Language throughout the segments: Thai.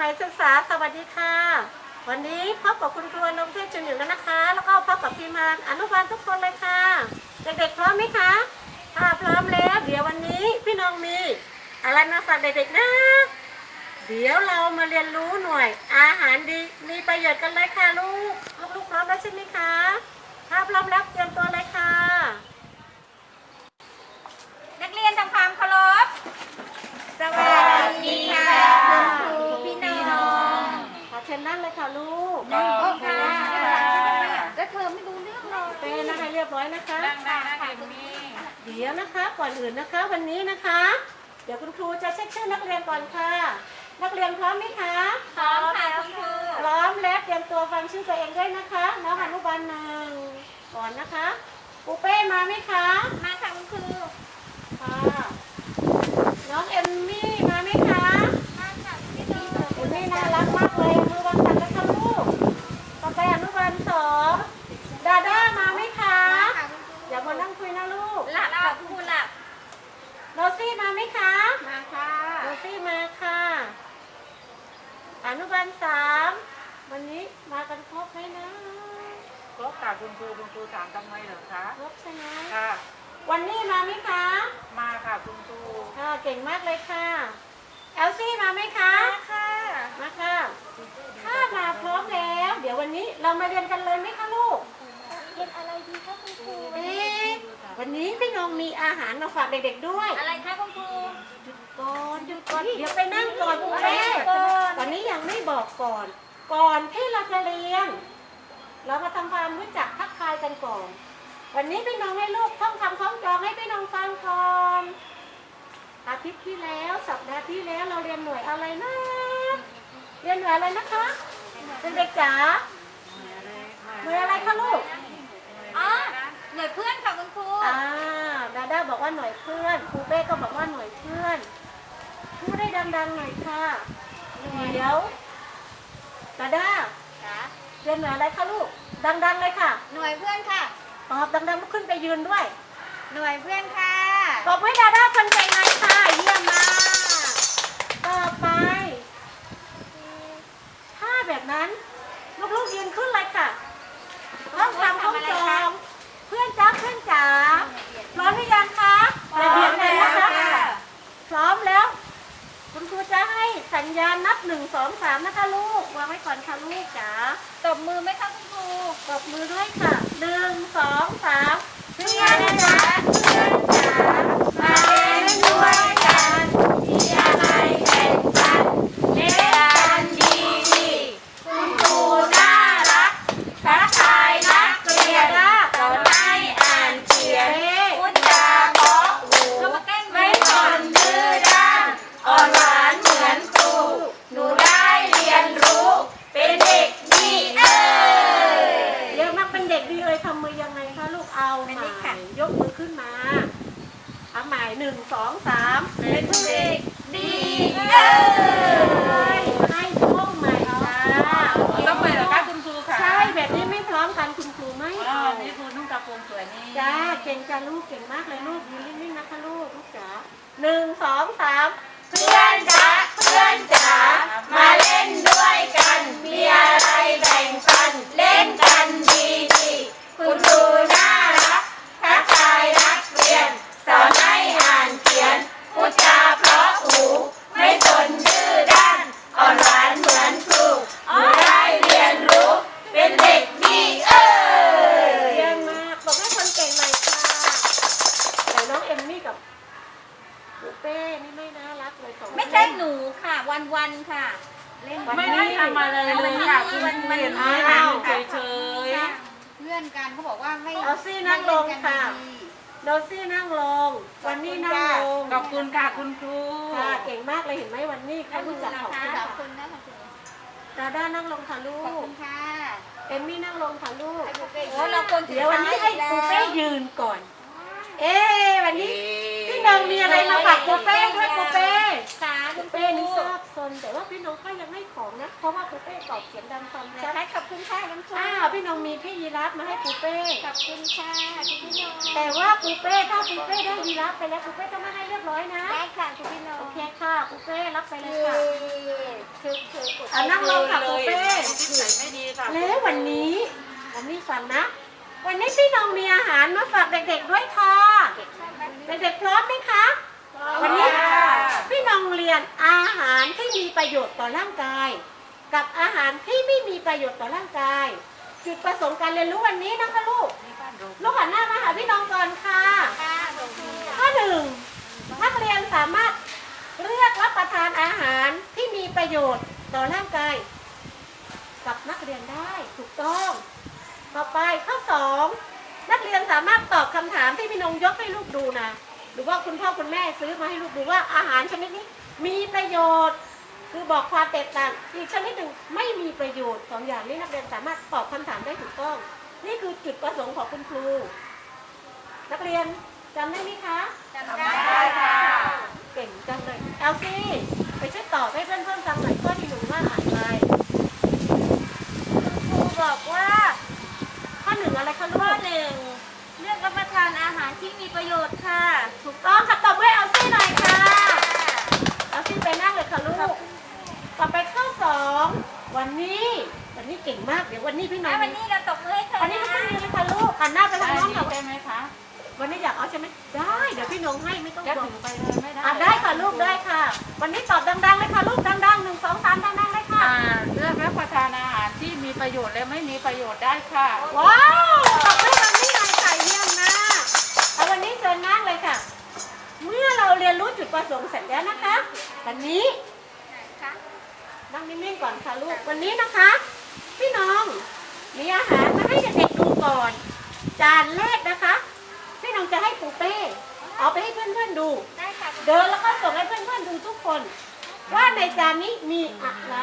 มัยศึกษาสวัสดีค่ะ วันนี้พบกับคุณครูอนงเทพจุนหนึ่งแล้วนะคะ แล้วก็พบกับทีมงานอนุบาลทุกคนเลยค่ะ เด็กๆพร้อมไหมคะถ้าพร้อมแล้วเดี๋ยววันนี้พี่น้องมี อะไรมาฝากเด็กๆนะเดี๋ยวเรามาเรียนรู้หน่วย อาหารดีมีประโยชน์กันเลยค่ะลูกลูกๆพร้อมแล้วใช่ไหมคะถ้าพร้อมแล้วเตรียมตัวเลยค่ะ นักเรียนทำความเคารพสวัสดีค่ะ ขอเชิญนั่งเลยค่ะลูกโอเคแล้วเธอไม่รู้เรื่องเลยเต้นะคะเรียบร้อยนะคะนั่งได้นะเอมมี่เดี๋ยวนะคะก่อนอื่นนะคะ วันนี้นะคะ เดี๋ยวคุณครูจะเช็คชื่อนักเรียนก่อนค่ะ นักเรียนพร้อมไหมคะพร้อมค่ะคุณครูพร้อมแล้วเตรียมตัวฟังชื่อตัวเองด้วยนะคะน้องอนุบาลหนึ่งก่อนนะคะปูเป้มาไหมคะ มาค่ะคุณครูค่ะน้องเอมมี่มาไหมคะมาค่ะพี่น้องเอมมี่น่ารักมากเลยมือวางตัดนะคะลูกต่อไปอนุบาลสองดาด้ามาไหมคะ มาค่ะคุณครู อย่ามานั่งคุยนะลูก หลับค่ะคุณครูหลับ โรซี่มาไหมคะ มาค่ะ โรซี่มาค่ะ อ นุบาลสามวันนี้มากันครบไหมนะครบค่ะคุณครูคุณครูถามทำไมเหรอคะครบใช่ไหมค่ะ วันนี้มาไหมคะ มาค่ะคุณครูค่ะเก่งมากเลยค่ะเอลซี่มาไหมคะค่ะมาค่ะ ถ้ามาพร้อมแล้ว เดี๋ยววันนี้เรามาเรียนกันเลยไหมคะลูกเรียนอะไรดีคะคุณครูเอ๊ะ วันนี้พี่น้องมีอาหารมาฝากเด็กๆด้วยอะไรคะคุณครูหยุดก่อนหยุดก่อนเดี๋ยวไปนั่งก่อนคุณแม่ก่อนตอนนี้ยังไม่บอกก่อน ก่อนที่เราจะเรียน เรามาทำความรู้จักทักทายกันก่อน วันนี้พี่น้องให้ลูกท่องคำคล้องจองให้พี่น้องฟังก่อนอาทิตย์ที่แล้วสัปดาห์ที่แล้วเราเรียนหน่วยอะไรนะเรียนหน่วยอะไรนะคะเด็กๆจ๋าหน่วยอะไรคะลูกอ๋อ หน่วยเพื่อนค่ะคุณครู อ่าดาด้าบอกว่าหน่วยเพื่อน ครูเป้ก็บอกว่าหน่วยเพื่อนพูดได้ดังๆหน่อยค่ะเดี๋ยวดาด้าจ้ะเรียนหน่วยอะไรคะลูก ดังๆเลยค่ะ หน่วยเพื่อนค่ะ ตอบดังๆลุกขึ้นไปยืนด้วย หน่วยเพื่อนค่ะตบให้ดาด้าคนเก่งหน่อยค่ะ เยี่ยมมาก ต่อไป ถ้าแบบนั้น ลูกๆยืนขึ้นเลยค่ะ ต้องทำข้องจอง เพื่อนจ้าเพื่อนจ๋าพร้อมหรือยังคะไปเรียนเลยนะคะพร้อมแล้ว คุณครูจะให้สัญญาณนับหนึ่งสองสามนะคะลูกวางไว้ก่อนค่ะลูกจ๋าตบมือไหมคะคุณครูตบมือด้วยค่ะหนึ่งสองสาม จ้าเก่งจ้าลูกเก่งมากเลยลูกยืนนิ่งๆนะคะลูกลูกจ๋าหนึ่งสองสามเพื่อนจ๋าเพื่อนจ๋ามาเล่นด้วยกัน มีอะไรแบ่งปันเล่นกัน นี่ไม่น่ารักเลยสองคนไม่ใช่หนูค่ะ วันวันๆค่ะ เล่นไม่ได้ทำอะไรเลยค่ะคุณครูเห็นไหมนั่งเฉย เพื่อนกันเขาบอกว่าให้เอาซี่นั่งลงค่ะดีโดซี่นั่งลง วันนี้นั่งลงๆ ขอบคุณค่ะคุณครู ค่ะเก่งมากเลยเห็นไหมวันนี้เขารู้จักขอบคุณขค่ะอบคุณนะขอบคุณดาด้านั่งลงค่ะลูขอบกคุณค่ะเอมมี่นั่งลงค่ะลูก โอ้เราคนสุดเดี๋ยววันท้ายนี้ให้แล้วปูเป้ยืนก่อน เอ๊ะวันนี้ พี่น้องมีอะไรมาฝากปูเป้ด้วยปูเป้ค่ะปูคุณเป้เป้นี่ทราบซนแต่ว่าพี่น้องก็ยังให้ของนะ เพราะว่าปูเป้ตอบเสียงดังฟังจะชัดให้ขอบคุณค่ะคุณกันค่ะอ้าวพี่นงมีพี่ยีราฟมาให้ปูเป้ขอบคุณค่ะคุณพี่นงแต่ว่าปูเป้ถ้าปูเป้ได้ยีราฟไปแล้วปูเป้จะม่ให้เรียบร้อยนะได้ค่ะคุณพี่นงโอเคค่ะปูเป้รับไปเลยค่ะคือคือกดอะนั่งลงค่ะปูเป้นิสัยไม่ดีค่ะแล้ววันนี้วันนี้ฟังนะ วันนี้พี่น้องมีอาหารมาฝากเด็กๆด้วยค่ะ เด็กๆพร้อมไหมคะ วันนี้พี่น้องเรียนอาหารที่มีประโยชน์ต่อร่างกาย กับอาหารที่ไม่มีประโยชน์ต่อร่างกาย จุดประสงค์การเรียนรู้วันนี้นะคะลูก ลูกหันหน้ามาหาพี่น้องก่อนค่ะค่ะหลวงพี่ข้อหนึ่งนักเรียนสามารถเลือกรับประทานอาหารที่มีประโยชน์ต่อร่างกาย กับนักเรียนได้ถูกต้อง ต่อไปข้อสอง นักเรียนสามารถตอบคำถามที่พี่นงยกให้ลูกดูนะ หรือว่าคุณพ่อคุณแม่ซื้อมาให้ลูกดูว่าอาหารชนิดนี้มีประโยชน์ คือบอกความแตกต่างอีกชนิดหนึ่งไม่มีประโยชน์สองอย่างนี้นักเรียนสามารถตอบคำถามได้ถูกต้อง นี่คือจุดประสงค์ของคุณครู นักเรียนจำได้ไหมคะจำได้ค่ะ เก่งจังเลยเอลซี่ไปช่วยตอบให้เพื่อนๆฟังหน่อยข้อที่หนึ่งว่าอะไรครูบอกว่าข้ อหนึ่งอะไรคะลูข้อก หนึ่งเลือกรับประทานอาหารที่มีประโยชน์ค่ะ ถูกต้องค่ะตอบให้เอลซี่หน่อยค่ะ เอลซี่ไปนั่งเลยค่ะลูก ต่อไปข้อสองวันนี้ วันนี้เก่งมาก เดี๋ยววันนี้พี่น้ออะงวันนี้เราตบมือให้เธอวันนี้นะไม่ต้องมีเลยค่ะลูกหันหน้าไปทางได้น้องดีค่ะใช่ไหมคะวันนี้อยากเอาใช่ไหมได้ เดี๋ยวพี่น้องให้ไม่ต้องจะห่วถึงงไปเลยไม่ได้ อะได้ค่ะลูกได้ค่ะ วันนี้ตอบดังๆเลยค่ะลูก ประโยชน์และไม่มีประโยชน์ได้ค่ะ ว้าวตบมือแบบนี้หน่อยค่ะเยี่ยมมากเอาวันนี้เชิญนั่งเลยค่ะ เมื่อเราเรียนรู้จุดประสงค์เสร็จแล้วนะคะ วันนี้ค่ะนั่งนิ่งๆก่อนค่ะลูก วันนี้นะคะ พี่น้อง มีอาหารมาให้เด็กๆดูก่อน จานแรกนะคะ พี่น้องจะให้ปูเป้ เอาไปให้เพื่อนๆดูได้ค่ะเดินแล้วก็ส่งให้เพื่อนๆดูทุกคน ว่าในจานนี้มีอะไร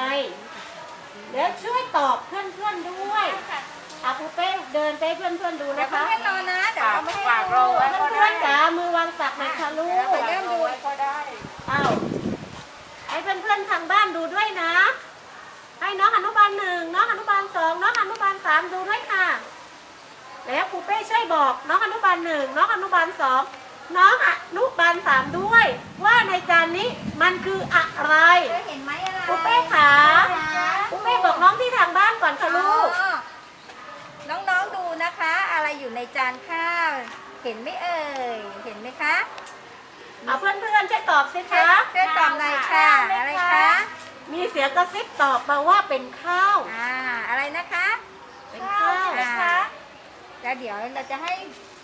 แล้วช่วยตอบเพื่อนๆด้วยค่ะอาปูเป้เดินไปให้เพื่อนๆดูเดี๋ยวนะเพื่คะอนๆรอนะเดี๋ยวเราไม่ให้ฝากรอไว้ เพื่อนๆจ๋ามือวางตักหน่อยค่ะลูกเริ่มดูก็ได้อ้าวให้เพื่อนๆทางบ้านดูด้วยนะ ให้น้องอนุบาลหนึ่งน้องอนุบาลสองน้องอนุบาลสามดูด้วยค่ะ แล้วครูเป้ช่วยบอก น้องอนุบาลหนึ่งน้องอนุบาลสองน้องอนุบาลสามด้วย ว่าในจานนี้มันคืออะไร เธอเห็นไหมอะไรครูเป้ขาครูเป้บอกน้องที่ทางบ้านก่อนค่ะลูก อ๋อน้องๆดูนะคะ อะไรอยู่ในจานข้าว เห็นไหมเอ่ย เห็นไหมคะเอาเพื่อนๆช่วยตอบสิช่วยคะช่วยตอบหน่อยค่ะ อะไรคะ มีเสียงกระซิบตอบมาว่าเป็นข้าว อ่า อะไรนะคะ เป็นข้าวอ่าแล้วเดี๋ยวเราจะให้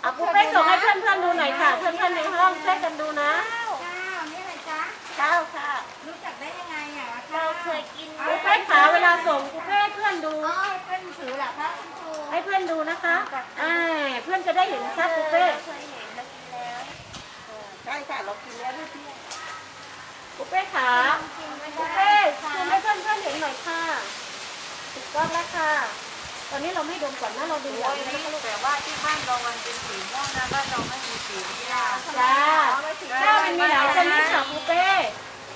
เอาครูเป้ส่งให้เพื่อนๆดูหน่อยค่ะ เพื่อนๆในห้องช่วยกันดูนะ ข้าวข้าวนี่อะไรจ๊ะ ข้าวค่ะ รู้จักได้ยังไงอะเราเคยกินครูเป้ขาเวลาส่งครูเป้ให้เพื่อนดูอ๋อให้เพื่อนถือเหรอคะคุณครู ให้เพื่อนดูนะคะอ่าเพื่อนจะได้เห็นชัดครูเป้เคยเห็นเรากินแล้วใช่ค่ะเรากินแล้วด้วยพี่ครูเป้ขากินไม่ครูได้เป้ค่ะ ซูมให้เพื่อนๆเห็นหน่อยค่ะถูกต้องแล้วค่ะ ตอนนี้เราไม่ดมก่อนนะเราดูอย่างโอ้ยนี้นี่นะคะลูกแต่ว่าที่บ้านเรามันเป็นสีม่วงนะบ้านเราไม่มีสีนี่นะจ้าข้าวมันมีหลายชนิดค่ะครูเป้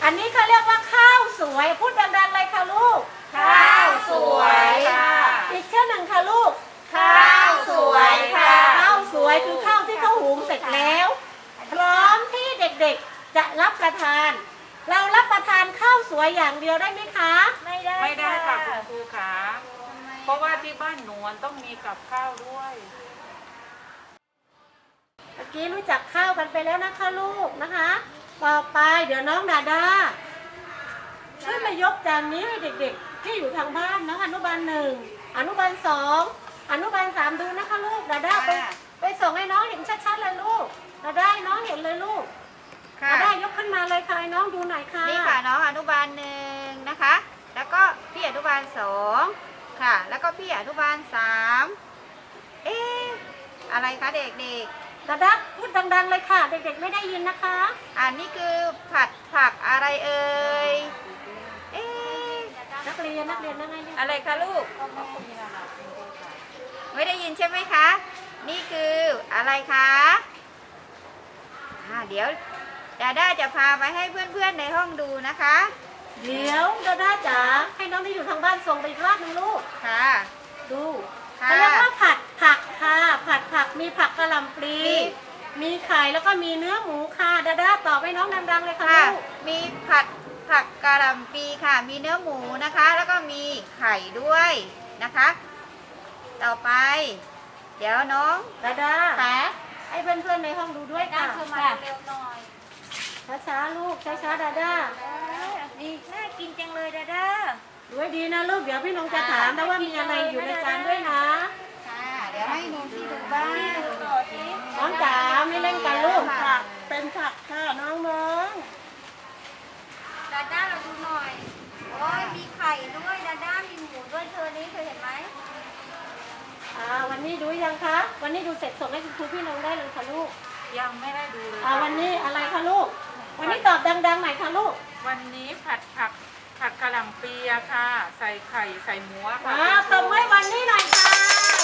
อันนี้เขาเรียกว่าข้าวสวยพูดดังๆเลยค่ะลูก ข้าวสวยค่ะ อีกชื่อหนึ่งค่ะลูก ข้าวสวยค่ะ ข้าวสวยคือข้าวที่เขาหุงเสร็จแล้ว พร้อมที่เด็กๆจะรับประทาน เรารับประทานข้าวสวยอย่างเดียวได้ไหมคะ ไม่ได้ไม่ได้ค่ะคุณครูขาเพราะว่าที่บ้านหนวนต้องมีกับข้าวด้วยเมื่อกี้รู้จักข้าวกันไปแล้วนะคะลูกนะคะ ต่อไปเดี๋ยวน้องดาดาช่วยมายกจานนี้ให้เด็กๆ ที่อยู่ทางบ้านน้องอนุบาลหนึ่งอนุบาลสอง อนุบาลสามดูนะคะลูกดาดาไปไปส่งให้น้องเห็นชัดๆเลยลูกดาดาให้น้องเห็นเลยลูกค่ะ ดาดายกขึ้นมาเลยค่ะให้น้องดูหน่อยค่ะนี่ค่ะน้องอนุบาลหนึ่งนะคะ แล้วก็พี่อนุบาลสองค่ะ แล้วก็พี่อนุบาลสามเอ๊ะอะไรคะเด็กดาดาพูดดัง ๆ เลยค่ะ เด็กๆไม่ได้ยินนะคะ ๆอันนี้คือผัดผักอะไรเอ่ยเอ๊ะนัก รียนนักเรียนนั่เนี่ยอะไรคะลูก ไม่ได้ยินใช่ไหมคะ นี่คืออะไรคะอ่าเดี๋ยวดาด้าจะพาไปให้เพื่อนๆในห้องดูนะคะ เดี๋ยวดาด้าจ๋าให้น้องที่อยู่ทางบ้านส่งไปอีกรอบหนึงลูก ค่ะ ดูค่ะเขาเก็ผัดผักค่ะ ผัดผักมีผักกระหล่ำปลีมีไข่แล้วก็มีเนื้อหมูค่ะดาด้าตอบให้น้องดังๆเลยค่ะค่ะ ลูกมีผัด ผักกะหล่ำปีค่ะ มีเนื้อหมูนะคะ แล้วก็มีไข่ด้วยนะคะ ต่อไป เดี๋ยวน้องดาด้าค่ะให้เพื่อนๆในห้องดูด้วยค่ะเข้ามาเร็วๆหน่อยช้าๆลูกช้าๆดาด้านี่น่ากินจังเลยดาด้าดูให้ดีนะลูกเดี๋ยวพี่นงจะถามนะว่ามีอะไรอยู่ในจานด้วยนะค่ะเดี๋ยวให้นูนที่ดูบ้างต่อสิน้องจ๋าไม่เล่นกันลูกค่ะเป็นผักค่ะน้อง ดาด้าเราดูหน่อย โอ้ยมีไข่ด้วยดาด้ามีหมูด้วยเธอนี้เธอเห็นไหมๆอ่าวันนี้ดูยังคะ วันนี้ดูเสร็จส่งให้คุณครูพี่นงได้เลยค่ะลูกยังไม่ได้ดูเลยอ่าค่ะวันนี้อะไรคะลูก วันนี้ตอบดังๆหน่อยค่ะลูกวันนี้ผัดผักผัดกะหล่ำปีอะค่ะ ใส่ไข่ใส่หมูอะค่ะอ่าตบมือให้วันนี้หน่อยค่ะ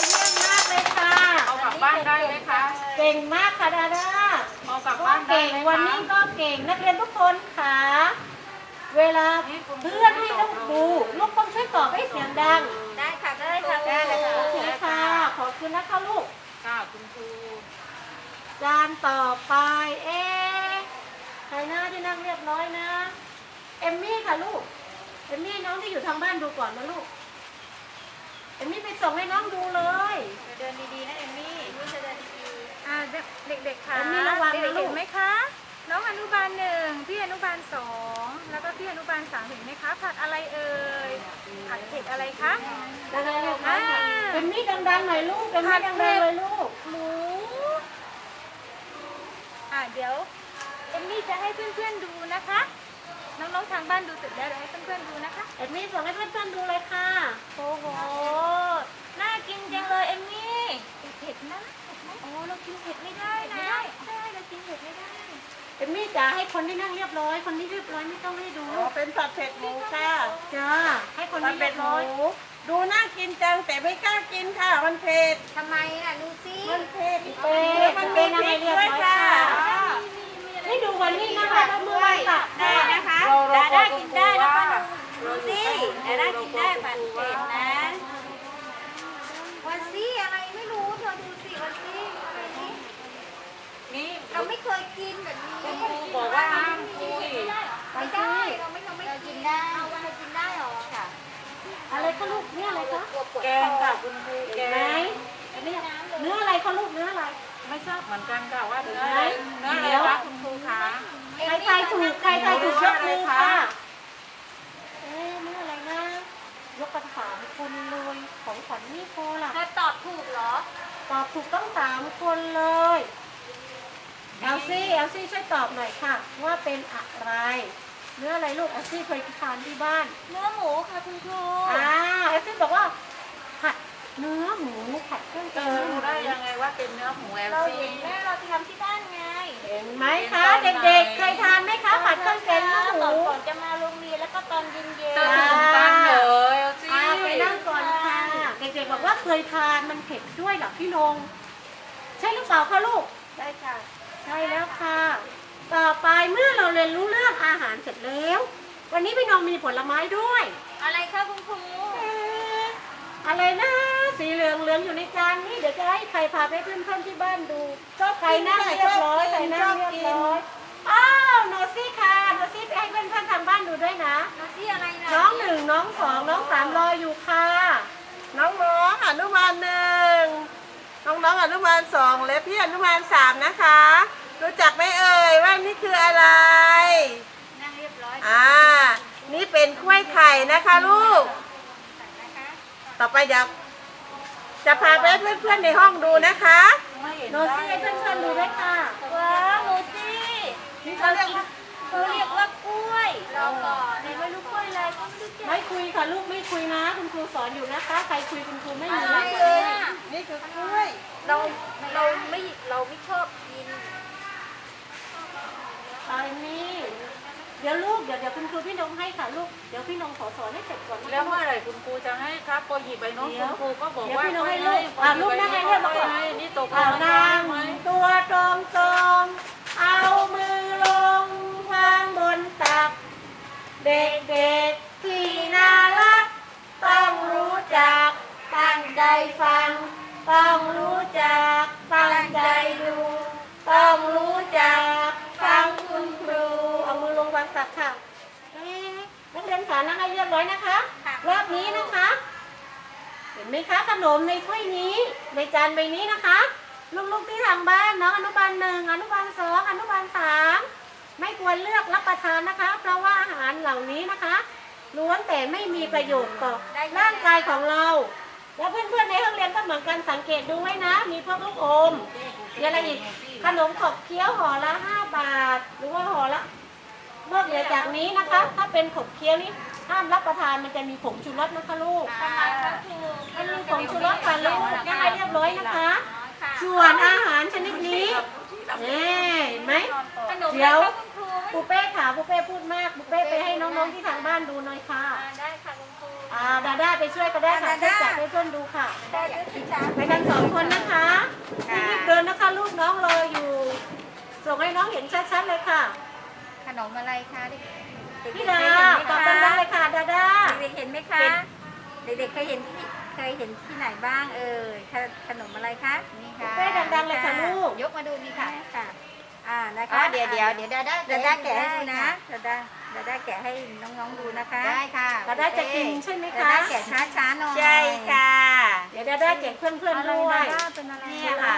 เยี่ยมมากเลยค่ะเอากลับบ้านได้ไหมคะเก่งมากค่ะดาดาเอากลับก็บ้านได้เก่งไหมวันคะนี้ก็เก่งนักเรียนทุกคนค่ะ เวลาเพื่อนให้ลูกดูลูกต้องช่วยตอบให้เสียงดัง ได้ค่ะได้ค่ะได้เลยโอค่ะเคค่ะ ขอบคุณนะคะลูกค่ะคุณครูจานต่อไปเอ๊ะใครหน้าที่นั่งเรียบร้อยนะ เอมมี่ค่ะลูก เอมมี่น้องที่อยู่ทางบ้านดูก่อนนะลูก เอมมี่ไปส่งให้น้องดูเลยเดินดีๆนะเอมมี่ยูจะเดินดีอ่าเด็กๆค่ะเอมมี่ระวังนะเด็กๆลูกเห็นไหมคะ น้องอนุบาลหนึ่งพี่อนุบาลสองแล้วก็พี่อนุบาลสามเห็นไหมคะผัดอะไรเอ่ยผัดเผ็ดอะไรคะดังๆเลยค่ะอ่าเอมมี่ดังๆหน่อยลูกเอมมี่ดังๆเลยลูก หมูอ่าเดี๋ยวเอมมี่จะให้เพื่อนๆดูนะคะ น้องๆทางบ้านดูเสร็จแล้วเดี๋ยวให้เพื่อนๆดูนะคะ เอมมี่ส่งให้เพื่อนๆดูเลยค่ะๆโอ้โห น่ากินจังเลยเอมมี่ เผ็ดนะโอ้เรากินเผ็ดไม่ได้นะใช่เรากินเผ็ดไม่ได้ เอมมี่จ๋าให้คนที่นั่งเรียบร้อย คนที่เรียบร้อยไม่ต้องให้ดูอ๋อเป็นผัดเผ็ดหมูค่ะจ้าให้คนผัดที่เผ็เรีดยบหร้มูอยดูน่ากินจังแต่ไม่กล้ากินค่ะ มันเผ็ดทำไมล่ะดูสิมันเผ็ดเป็ดมันเป็มีนพอะไรริกเรียบด้วยร้อยค่ะค่ะนี่ดูวันนี้นะคะแล้วมือวันตัก ได้ ค่ะ นะคะ เราเรา ดาด้ากินได้แล้วก็ เรา ดูสิดาด้ากินได้ผัดเผ็ดนะวันซี่อะไรไม่รู้เธอดูสิวันซี่อะไรนี่ นี่ เราไม่เคยกินแบบนี้ คุณครู บอกว่าห้ามคุยไม่ได้เราไม่เราไม่กินได้เอาวันกินได้หรอค่ะ อะไรคะลูกเนี่ยอะไรคะแกงค่ะคุณครูแกเห็นไมงอันนี้เนื้ออะไรคะลูกเนื้ออะไร ไม่ทราบเหมือนกันค่ะว่าเนื้ออะไรเนื้ออะไรคะคุณครูคะใครทายถูกใครทายถูกยกมือค่ะเอ๊ะเนื้ออะไรนะยกกันสามคนเลยของขวัญนี่พอล่ะเธอตอบถูกเหรอตอบถูกต้องสามคนเลย เอลซี่เอลซี่ช่วยตอบหน่อยค่ะ ว่าเป็นอะไร เนื้ออะไรลูกเอลซี่เคยทานที่บ้านเนื้อหมูค่ะคุณครูอ่าเอฟซี่บอกว่าผัดเนื้อหมูผัดเครื่องแกจะงรู้ได้ยังไงว่าเป็นเนื้อหมูแอลเราซีเห็นแม่เราทำที่บ้านไงเห็นไหมคะ เด็กๆ เคยทานไหมคะผัดเครื่องแกงเนื้อหมูก่อนจะมาโรงเรียนแล้วก็ตอนเย็นเจะถึงตันเลยแอลซีอ่าไปนั่งก่อนค่ะ เด็กๆบอกว่าเคยทานมันเผ็ดด้วยเหรอพี่นง ใช่หรือเปล่าคะลูกๆใช่ค่ะใช่แล้วค่ะ ต่อไปเมื่อเราเรียนรู้เรื่องอาหารเสร็จแล้ว วันนี้พี่น้องมีผลไม้ด้วย อะไรคะคุณครูเอ๊ะอะไรนะ สีเหลืองเหลืองอยู่ในจานนี้เดี๋ยวจะให้ใครพาไปเพื่อนๆที่บ้านดูชอบใครนั่งเรียบร้อยใครนั่งเรียบร้อยอ้าวโนซี่ค่ะโนซี่ไปให้เพื่อนๆทางบ้านดูด้วยนะดูสิอะไรนะน้องหนึ่งน้องสองน้องสามรออยู่ค่ะ น้องๆอนุบาลหนึ่งน้องๆอนุบาลสองและพี่อนุบาลสามนะคะ รู้จักไหมเอ่ยว่านี่คืออะไร นั่งเรียบร้อยอ่า นี่เป็นกล้วยไข่นะคะลูก ต่อไปเดี๋ยวจะพาไปให้เพื่อนๆในห้องดูนะคะไม่เห็นโนได้ซี่ให้เพื่อนๆดูด้วยค่ะ ว้าวดูสิเขาเรียกว่าเขาเรียกว่ากล้วยรอก่อนในไม่รู้กล้วยอะไรก็ไม่รู้จักไม่คุยค่ะลูกไม่คุยนะ คุณครูสอนอยู่นะคะ ใครคุยคุณครูไม่อะมีไรนะเลยนี่คือกล้วย เราเราไม่เราไม่ชอบกิน ตอนนี้เดี๋ยวลูกเดี๋ยวเดี๋ยวคุณครูพี่นงให้ค่ะลูกเดี๋ยวพี่นงขอสอนให้เสร็จก่อนนะคะแล้วเมื่อไหร่คุณครูจะให้ครับพอหยิบไปน้องเดี๋คุยวณครูก็บอกว่าเดี๋ยวพี่น้องให้ไม่ลูกอะลูกนั่งให้เรียบร้อยไม่ให้นี่ตกลเอางนางไหมตัวตรงตรงๆเอามือลงวางบนตัก เด็กๆที่น่ารัก ต้องรู้จักตั้งใจฟัง ต้องรู้จักตั้งใจดู ต้องรู้จักฟังคุณครู เอามือลงวาง ตักค่ะเอ๊ะนักเรียนขานั่งให้เรียบร้อยนะคะ รอบนี้นะคะ เห็นไหมคะขนมในถ้วยนี้ ในจานใบนี้นะคะ ลูกๆที่ทางบ้านน้องอนุบาลหนึ่งอนุบาลสองอนุบาลสามไม่ควรเลือกรับประทานนะคะ เพราะว่าอาหารเหล่านี้นะคะล้วนแต่ไม่มีประโยชน์ต่อร่างกายของเรา แล้วเพื่อนๆในห้องเรียนก็เหมือนกันสังเกตดูไว้นะ มีพวกลูกอมมีอะไรอีกขนมขบเคี้ยวห่อละห้าบาท หรือว่าห่อละ นอกเหนือจากนี้นะคะ ถ้าเป็นขบเคี้ยวนี่ห้ามรับประทานมันจะมีผงชูรสนะคะลูกมันมีผงชูรสค่ะลูกยังไงเรียบร้อยนะคะ ส่วนอาหารชนิดนี้นี่เห็นไหมขนมเดี๋ยวอะไรคะคุณครูปูเป้ค่ะปูเป้พูดมากปูเป้ไปให้น้องๆที่ทางบ้านดูหน่อยค่ะอ่าได้ค่ะคุณครูอ่าดาด้าไปช่วยก็ได้ค่ะช่วยจับให้เพื่อนดูค่ะได้ด้วยสิจ๊ะไปกันสองคนนะคะรีบๆเดินนะคะลูกน้องรออยู่ ส่งให้น้องเห็นชัดๆเลยค่ะ ขนมอะไรคะเด็กพี่ดาตอบดังๆเลยค่ะดาด้าเด็กๆเห็นไหมคะ เด็กๆเคยเห็นที่เคยเห็นที่ไหนบ้างเอ่ยขขนมอะไรคะนี่ค่ะเป้ดังๆเลยค่ะลูกยกมาดูนี่ค่ะค่ะ อ่านะอ๋อคะเดี๋ยวเดี๋ยวเดี๋ยวดาด้าดาด้าแกะให้ได้ดูนะค่ะดาด้าดาด้าแกะให้น้องๆดูนะคะได้ค่ะดาด้าจะกินใช่ไหมดาคะด้าแกะช้าๆหน่อยใช่ค่ะ เดี๋ยวดาด้าแจกเพื่อนๆด้วยเป็นอะไรเนี่ยค่ะ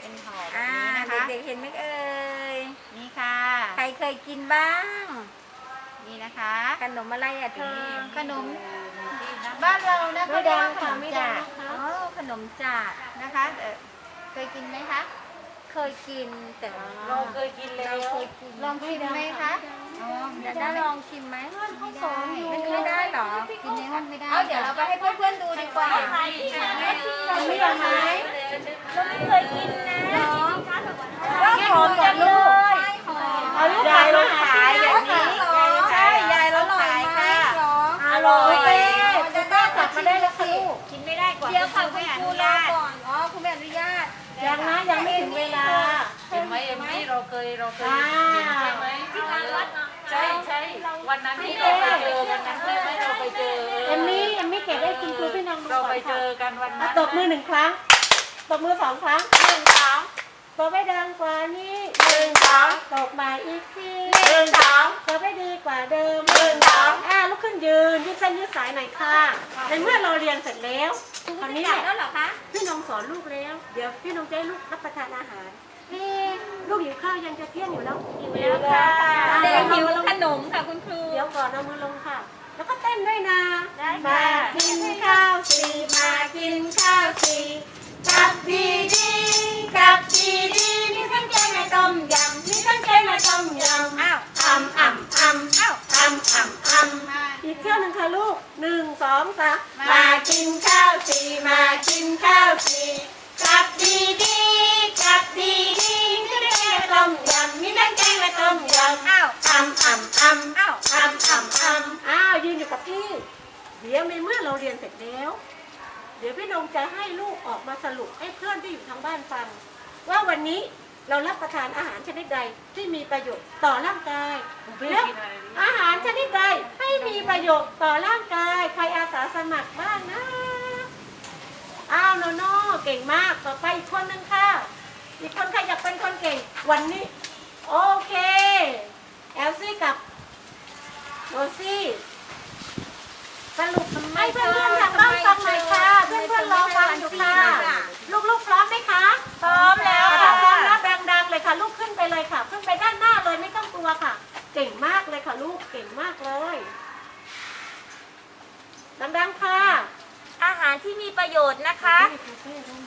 เป็นห่อแบบอ่านี้นะคะเด็กๆเห็นไหมเอ่ยนี่ค่ะใค รเคยกินบ้าง นี่นะคะขนมอะไรอะเธอขนมบ้านเรานะไม่เขาเรียกดังว่าขค่ะนมไม่จาดังกนะคะอ๋อขนมจากนะคะเอ่อเคยกินไหมคะ เคยกินแต่เราเคยกินแล้วเคยกินลองชิมไหมคะอ๋อดาด้าลองชิมไหมไม่ได้มันไม่ได้เหรอกินในห้องไม่ได้เอาเดี๋ยวเราไปให้เพื่อนๆดูดีกว่าไม่ได้ไหมเราไม่เคยกินนะว่าหอมจังเลย เอาลูกยายเราขายอย่างนี้ ใช่ยายเราขายค่ะ อ ร่อยเป้จะได้กลับมาได้แล้วค่ะลูกกินไม่ได้ก่อนเดี๋ยวค่ะไม่คุณอครูนุรอญาตก่อน อ๋อคุณไม่อนุญาตยังนะยังไม่ถึงเวลา เห็นไหมเอ็มมี่เราเคยเราเคยอ่าเห็นใช่ไหมใช่ใช่วันนั้นที่เราไปเจอวันนั้นใช่ไหมเราไปเจอเอมมี่เอมมี่เก็บได้คุณครูพี่น้องดูเราก่ไปอนเจค่ะอกันวันอะนั้นตบมือหนึ่งครั้งตบมือสองครั้งหนึ่งสองตบให้ดังกว่านี้หนึ่งสองตบมาอีกทีหนึ่งสองตบให้ดีกว่าเดิมหนึ่ง ยืนยืดเส้นยืดสายหน่อยค่ะในเมื่อเราเรียนเสร็จแล้วคราวนี้จัเนี่บยแล้วเหรอคะพี่น้องสอนลูกแล้ว เดี๋ยวพี่น้องจะให้ลูกรับประทานอาหารเอ๊ะลูกหิวข้าวยังจะเที่ยงอยู่แล้วหิวแล้วค่ะเด็กอะหิวเอามือลงขนมค่ะคุณครูเดี๋ยวก่อนเอามือลงค่ะ แล้วก็เต้นด้วยนะได้ค่ะมากินข้าวสีมากินข้าวสีกับดีดีกับดีดี ตั้งแกงและต้มยำมีทั้งแกงและต้มยำอ้าวอ่ำอ่ำอ่ำอ้าวอ่ำอ่ำอ่ำอีกเที่ยวหนึ่งค่ะลูกหนึ่งสองสามมากินข้าวสีมากินข้าวสีกลับดีดีกลับดีดีมีทั้งแกงและต้มยำมีทั้งแกงและต้มยำอ้าวอ่ำอ่ำอ่ำอ้าวอ่ำอ่ำอ่ำอ้าวยืนอยู่กับที่เดี๋ยวในเมื่อเราเรียนเสร็จแล้ว เดี๋ยวพี่นงจะให้ลูกออกมาสรุปให้เพื่อนที่อยู่ทางบ้านฟัง ว่าวันนี้ เรารับประทานอาหารชนิดใดที่มีประโยชน์ต่อร่างกายแล้วอาหารชนิดใดให้มีประโยชน์ต่อร่างกาย ใครอาสาสมัครบ้างนะอ้าวโนโน่เก่งมากต่อไปอีกคนนึงค่ะ อีกคนใครอยากเป็นคนเก่งวันนี้ โอเค แอลซี่กับโรซี่สรุปให้เพื่อน เลยค่ะ ขึ้นไปด้านหน้าเลยไม่ต้องกลัวค่ะ เก่งมากเลยค่ะลูกเก่งมากเลยดังๆค่ะ อาหารที่มีประโยชน์นะคะ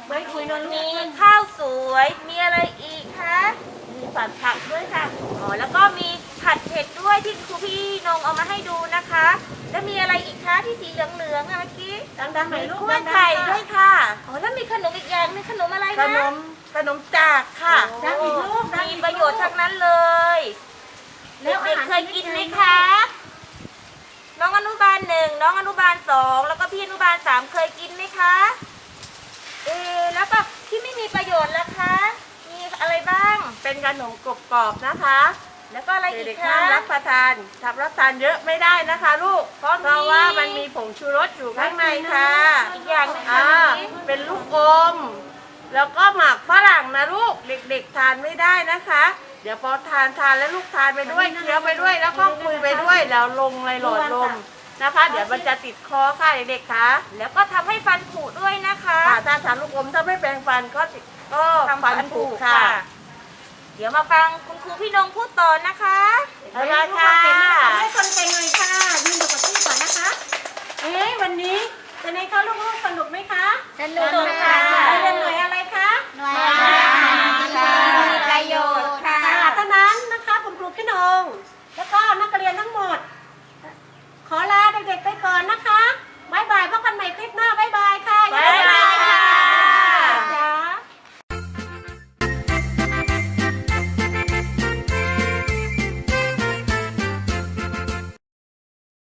ไม่คุยนะลูกมีข้าวสวย มีอะไรอีกคะมีผัดผักด้วยค่ะอ๋อแล้วก็มีผัดเผ็ดด้วยที่ครูพี่นงเอามาให้ดูนะคะ แล้วมีอะไรอีกคะที่สีเหลืองๆอะเมื่อกี้ดังๆหน่อยลูกกล้วยดังๆไข่ค่ะด้วยค่ะอ๋อแล้วมีขนมอีกอย่างหนึงขนมอะไรขคะนม ขนมจากค่ะดังอีกลูกดังมีอีกประโยชน์ทั้งนั้นเลยแล้เด็วอากหารๆเคยกินไหมคะ น้องอนุบาลหนึ่งน้องอนุบาลสองแล้วก็พี่อนุบาลสามเคยกินไหมคะ เอะแล้วก็ที่ไม่มีประโยชน์ล่ะคะ มีอะไรบ้าง เป็นขนมกรอบๆนะคะ แล้วก็อะไรอีเด็กกๆห้าคะมรับประทานทำรับประทานเยอะไม่ได้นะคะ ลูก เพราะมีเพราะว่ามันมีผงชูรสอยู่ข้างในค่ะอีกอย่างหนึงค่ะอ่าเมื่อกี้เป็นลูกอม แแล้วก็หมากฝรั่งนะลูกเด็ก ๆ ทานไม่ได้นะคะ เดี๋ยวพอทานทานแล้วลูกทานไปด้วยเคี้ยวไปด้วย แล้วก็คุยไปด้วยแล้วลงในหลอดลมนะคะ เดี๋ยวมันจะติดคอค่ะเด็กๆคะแล้วก็ทำให้ฟันผุด้วยนะคะค่ะถ้าทานลูกอมถ้าไม่แปรงฟันก็ติดก็ทำฟันฟันผุผุค่ะค่ะ เดี๋ยวมาฟังคุณครูพี่นงพูดต่อนะคะบ๊ายบายค่ะให้คนเก่งหน่อยค่ะยืนอยู่กับที่ก่อนนะคะเอ๊ะวันนี้เป็นไงคะลูกๆสนุกไหมคะสนุกค่ะเรียนหน่วยอะไร มหาประโยชน์ค่ะเท่านั้นนะคะคุณครูพี่นงแล้วก็นักเรียนทั้งหมด ขอลาเด็กๆไปก่อนนะคะบายบายพบกันใหม่คลิปหน้าบายบายค่ะบายบาย